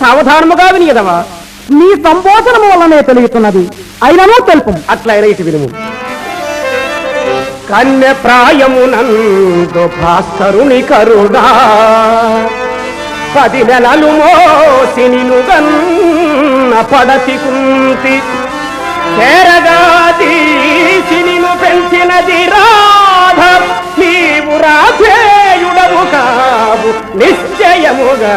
సావధానముగా వినియదవా? నీ సంబోధన వల్లనే తెలుగుతున్నది అయినను తెలుపు. అట్లయిన ఇటు వినుము. కన్య ప్రాయమునందు భాస్కరుని కరుడా పది నెలలు మోసి నిను పడతి కుంతి చేరగా తీసి పెంచినది రాధ నీవు నిశ్చయము కావు నిశ్చయముగా.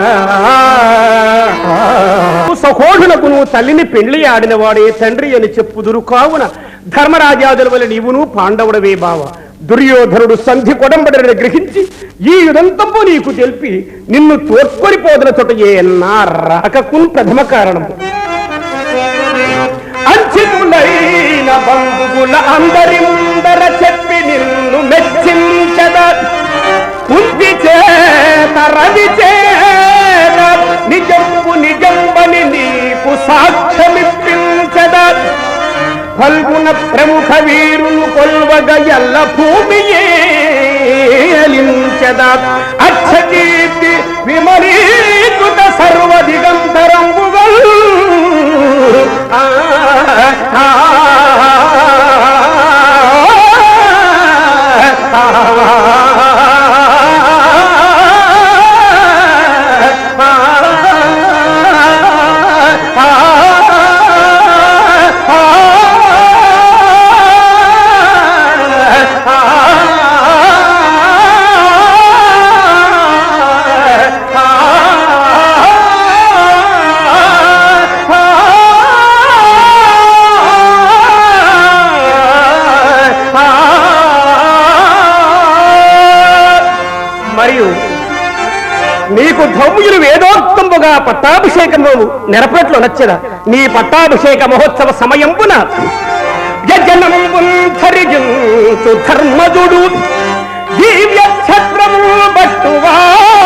సహోఢులకు నువ్వు తల్లిని పెళ్ళి ఆడిన వాడే తండ్రి అని చెప్పుదురు కావున ధర్మరాజాదుల వల్ల నీవును పాండవుడవే బావ. దుర్యోధనుడు సంధి కొడంబడిని గ్రహించి ఈ యుదంతము నీకు తెలిపి నిన్ను తోడ్కొని పోదన చోట ఏ నా రాకకు ప్రథమ కారణము. అంచితులైన బంధువుల అందరి ముందర కుంతి చేత రవి చేత నిజంపు నిజంబని నీకు సాక్ష్యమిప్పించద ఫల్గుణ ప్రముఖ వీరులు కొల్వగ ఎల్ల భూమి ఏలించద అక్షకీర్తి విమరీకృత సర్వ దిగంతరంబుగల్ ఆ నీకు ధౌమ్యులు వేదోక్తంబుగా పట్టాభిషేకము నెరపట్లు నచ్చదా. నీ పట్టాభిషేక మహోత్సవ సమయంబున ధరించు ధర్మజుడు దివ్య ఛత్రము బట్టువాయుజుడు.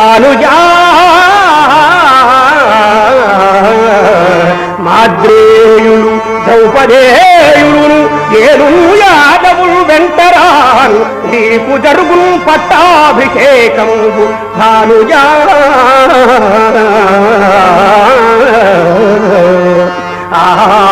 భానుజా మాద్రేయులు ద్రౌపదేయులు ఏను యాదవులు వెంటరాను నీకు జరుగు పట్టాభిషేకము భానుజా ఆహా.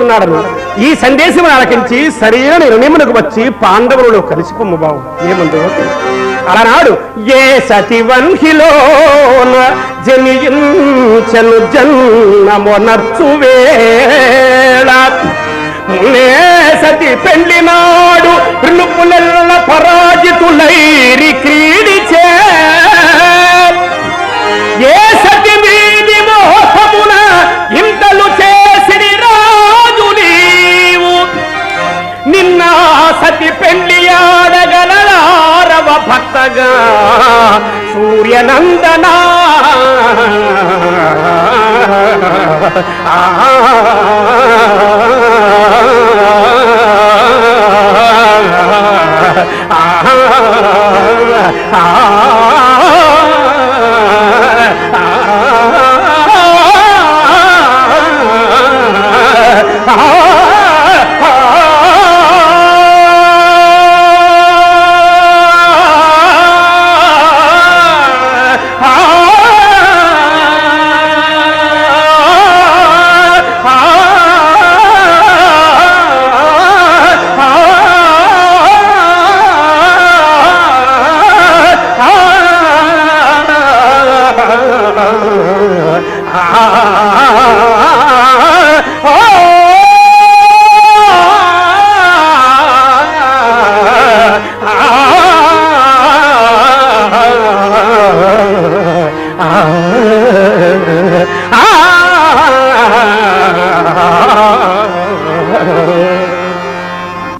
రహస్యం ఈ సందేశం ఆలకించి సరైన నిర్ణయమునకు వచ్చి పాండవులలో కలిసి పొమ్మబావు ఏముందో అలనాడు ఏ సతివంహిలో జనియించను జన్మొనర్చు వేళ. మునే సతి పెళ్ళి నాడు పిలుపులెల్ల పరాజితులైరి క్రీడిచే ఏ సతి పెళ్ళి ఆడగలరారవ భక్తగా సూర్యనందనా ఆ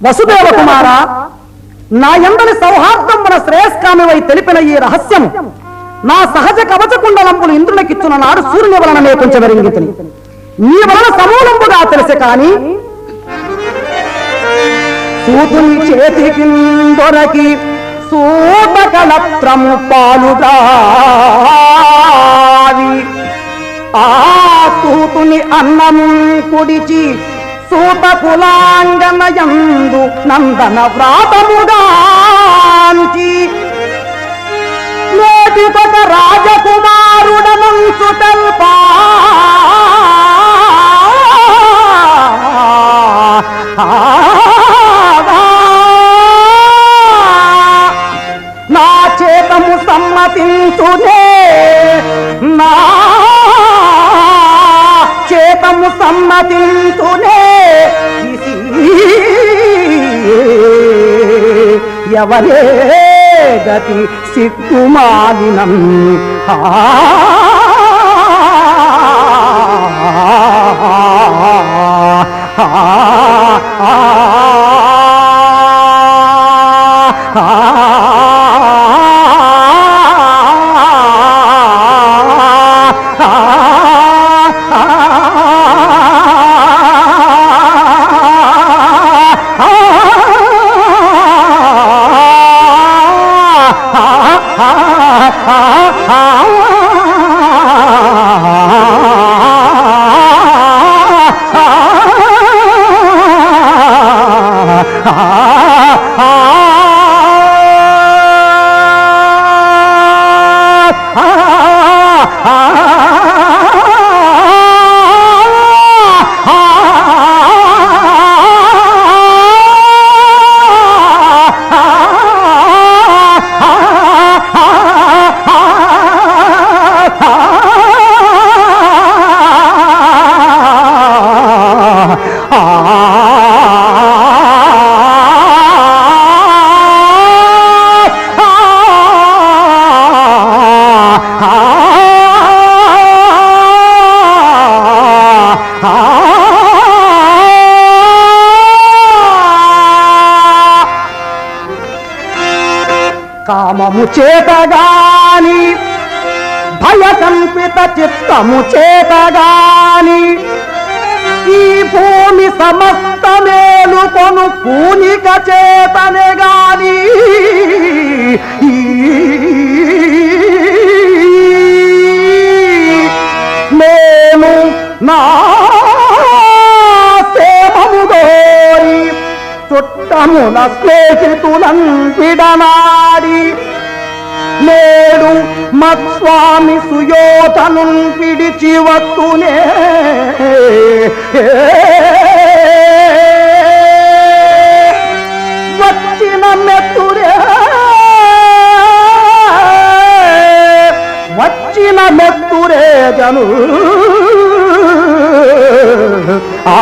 వసుదేవ కుమార నా ఎందరి సౌహార్దం మన శ్రేయస్కామివై తెలిపిన ఈ రహస్యం నా సహజ కవచ కుండలంపులు ఇంద్రులకిచ్చున నాడు సూర్యుని వలన నేర్పించగలిగితిని నీ వలన సమూలంపుగా తెలిసే కాని సూతుని చేతికి దొరకి సూతకలత్రము పాలుగావి. ఆ సూతుని అన్నము కుడిచి సూత కులాంగనయందు నందన వ్రాతముగాంచి నేటికొక రాజకుమారుడనంచు తెల్పా నా చేతము సమ్మతించునే. నా చేతము సమ్మతించునే. ఎవరే గతి సిగ్గుమాలినం. కామము చేతగాని భయకంపిత చిత్తము చేతగాని ఈ భూమి సమస్త మేలుకొను పూనిక చేతనే గాని మేము నా చుట్టమున స్నేహితులంపిడనాడి నేడు మత్స్వామి సుయోధను పిడిచి వత్తునే వచ్చిన మెత్తురే వచ్చిన మెత్తురే జను ఆ,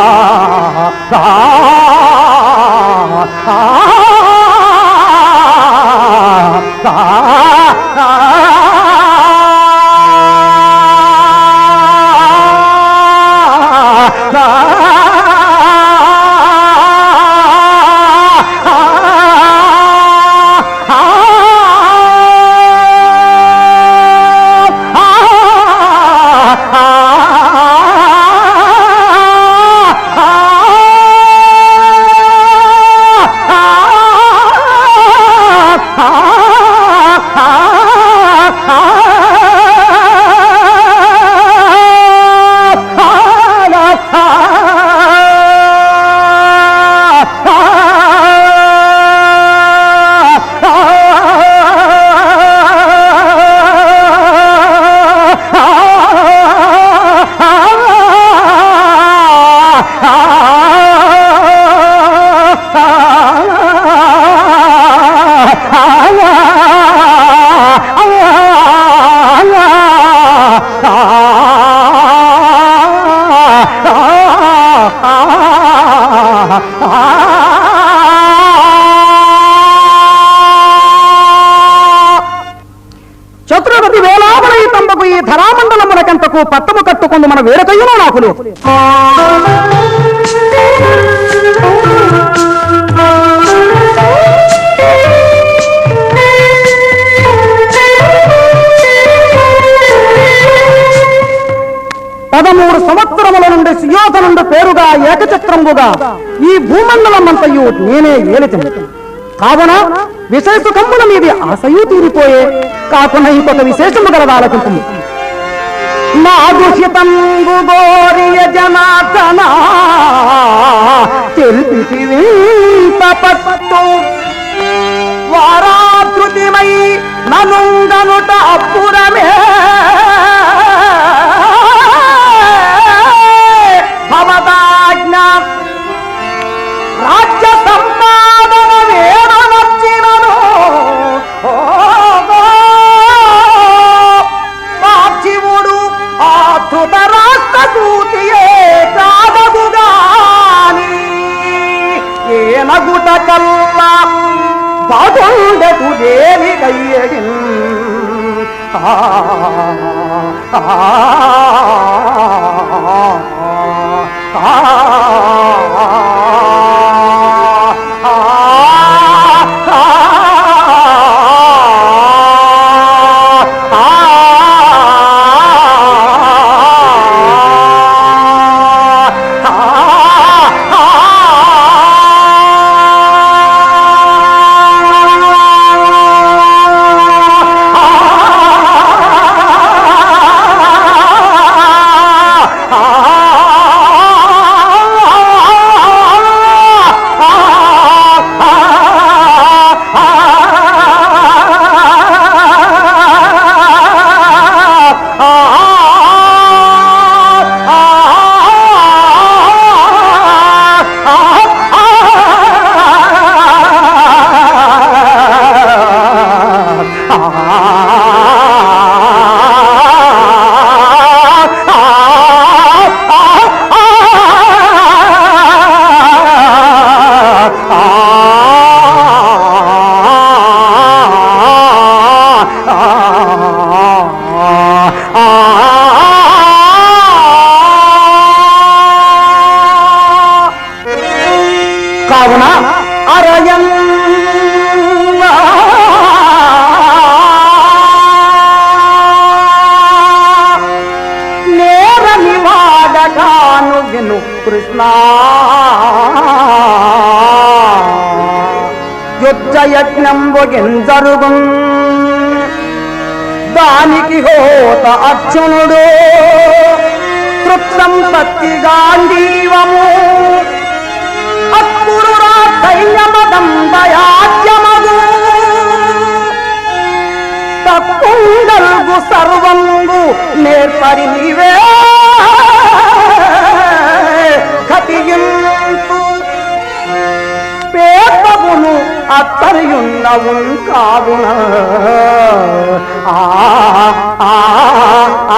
నాకు పట్టము కట్టుకుంది మన వేరకయ్యను నాకు లేదు పదమూడు సంవత్సరముల నుండి సుయోధనుండు పేరుగా ఏకచక్రముగా ఈ భూమండలమంతయు నేనే ఏలితిని. కావున విశేష కమ్ముల మీద ఆశయు తీరిపోయే కాకుండా ఇంకొక విశేషము గలదాలకుంటుంది ఆలకింపు నా దుషితంబు గోరియ జనార్దన. తెలిపి పట్టు వారాధృతిమై ననుంగనుట అప్పురమే. ఏనగుట కల్లా బాగుండదు దేవి కయ్యడి ఆ విను కృష్ణ. యుద్ధ యజ్ఞంబు జరుగు దానికి హోత అర్జునుడు. తృప్తం పత్తి గాంధీవము. అక్కురురా దైన్యమదం దయాజ్యమగు తక్కుండల్గు సర్వంగు నేర్పరి నీవే. కతియింతు పేపమును అత్తరియున్నవు కావున. ఆ ఆ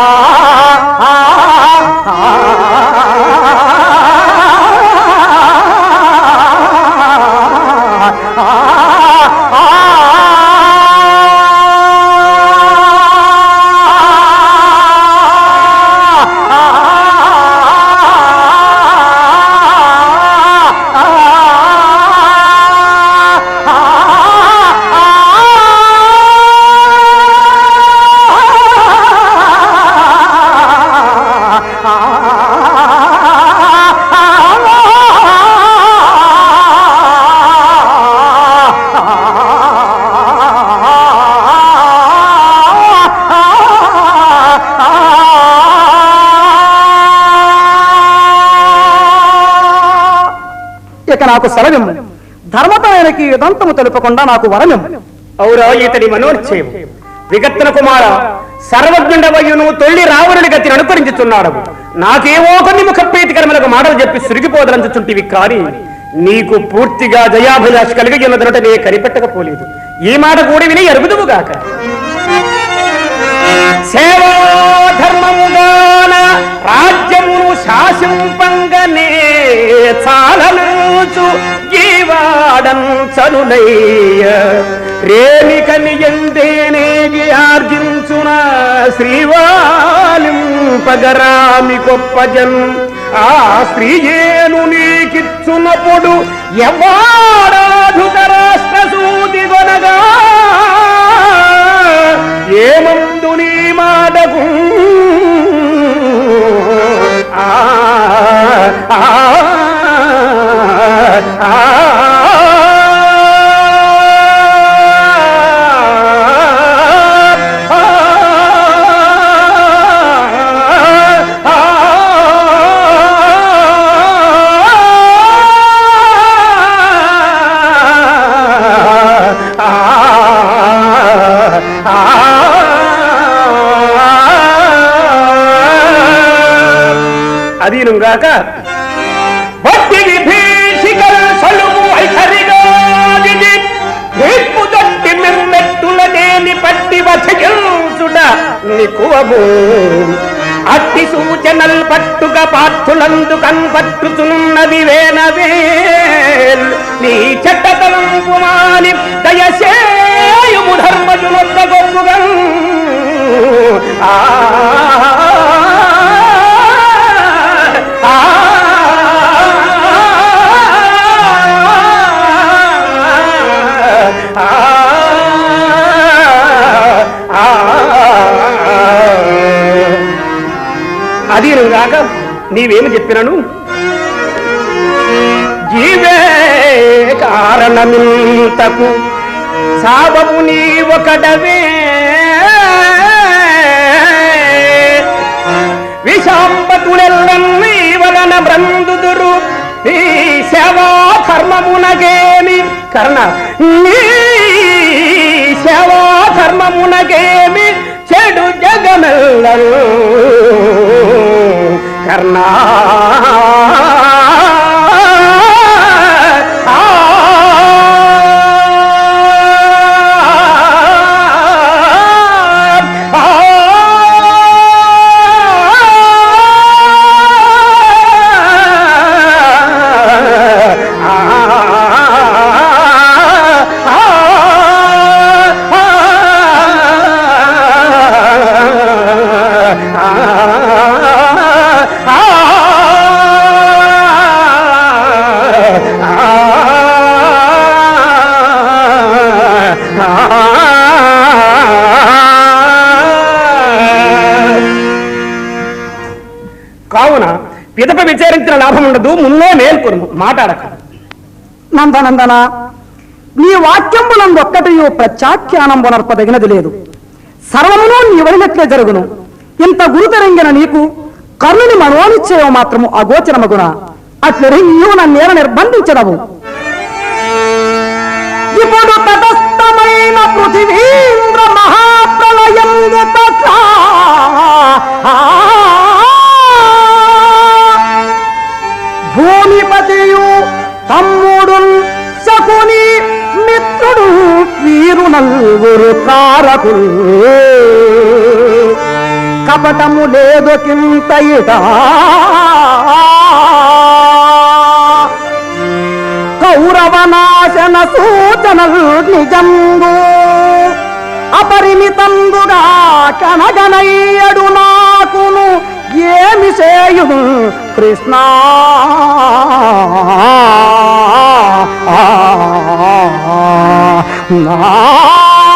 నాకు సెలవిమ్ము ధర్మతమైనకి యుదంతము తెలుపకుండా నాకు వరమిమ్ము ఔరా ఇతడి మనోనిశ్చయం విగత్తన కుమార సర్వజ్ఞుడవయ్యును తొల్లి రావణుడి గతిని అనుకరించుతున్నాడు నాకేవో కొన్ని ముఖ ప్రీతికరములకు మాటలు చెప్పి సురిగిపోదలంచుచుంటివి కానీ నీకు పూర్తిగా జయాభిలాష కలిగి ఉన్నదనట నే కనిపెట్టకపోలేదు. ఈ మాట కూడా విని ఎరుగుదువుగాక సేవా జీవాడం చనునయ్య ఎందేనేగి ఆర్జించున శ్రీరంగమున శ్రీవాలింపగరామి గొప్పజన్. ఆ స్త్రీయేను నీకిచ్చునప్పుడు ఎవాడాధుక రాష్ట్ర సూది కొనగా ఏమందు నీ మాటకు? ఆ ఆ ఆ అదీనుగాక భక్తి విభీషికల్ సలుము ఐహరిగాదిది రేపు మిమ్మెట్టుల దేని పట్టి వచగించుట నికువము. అట్టి సూచనల్ పట్టుగా పార్థులందు కనపట్టుతున్నది వేనవే నీ చెట్టతలంపు మాని దయసేయుము ధర్మజులొద్ద గొప్పగా. ఆ నీవేమి చెప్పినను? జీవే కారణమింతకు సాబము నీ ఒకడవే విషాంబతులెల్లన్నీ వలన బ్రందుదురు. ఈ సేవా ధర్మమునగేమి? కర్ణ నీ సేవా ధర్మమునగేమి? చెడు జగమెల్లరు కర్ణా పిదప విచారించిన లాభం ఉండదు మున్నో మేల్కొను మాట్లాడక. నందనందన నీ వాక్యంబులందొక్కటి ప్రత్యాఖ్యానంబునర్పదగినది లేదు. సర్వమును నీ వడినట్లే జరుగును. ఇంత గురుతరంగిన నీకు కర్ణుని మనోనిశ్చయం మాత్రము అగోచరమగున? అట్లరి నీవు నన్నేర నిర్బంధించడవు ఇప్పుడు తటస్థమైన పృథివీంద్ర మహాప్రలయం భూమిపతియు తమ్ముడు శకుని మిత్రుడు వీరు నలుగురు కారకులు కపటము లేదు కింతయిట. కౌరవ నాశన సూచనలు నిజంగు అపరిమితంబుగా కనగనయ్యడు నాకును ఏమి చేయుడు కృష్ణ. నా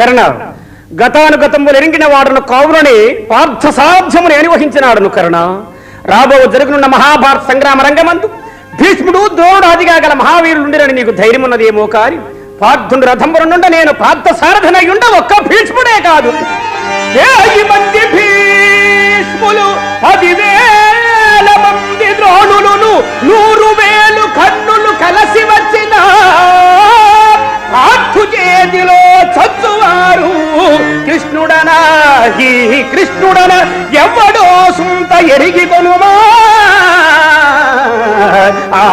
కర్ణ గతానుగతములు ఎరింగిన వాడును కౌరుని పార్థ సాధ్యముని నిర్వహించినాడును కర్ణ రాబో జరుగునున్న మహాభారత సంగ్రామ రంగమందు భీష్ముడు ద్రోణాదిగా గల మహావీరులుండిరని నీకు ధైర్యం ఉన్నదేమో కాని పార్థుండు రథంబరు నేను పార్థ సారథనై ఉండ ఒక్క భీష్ముడే కాదు. మంది భీష్ములు పదివేల మంది ద్రోణులు నూరు వేలు కన్నులు కలసి వచ్చిన పార్థు చేతిలో చచ్చువారు. కృష్ణుడనా ఈ కృష్ణుడన ఎవడో సుంత ఎరిగి కొనుమా? ఆ,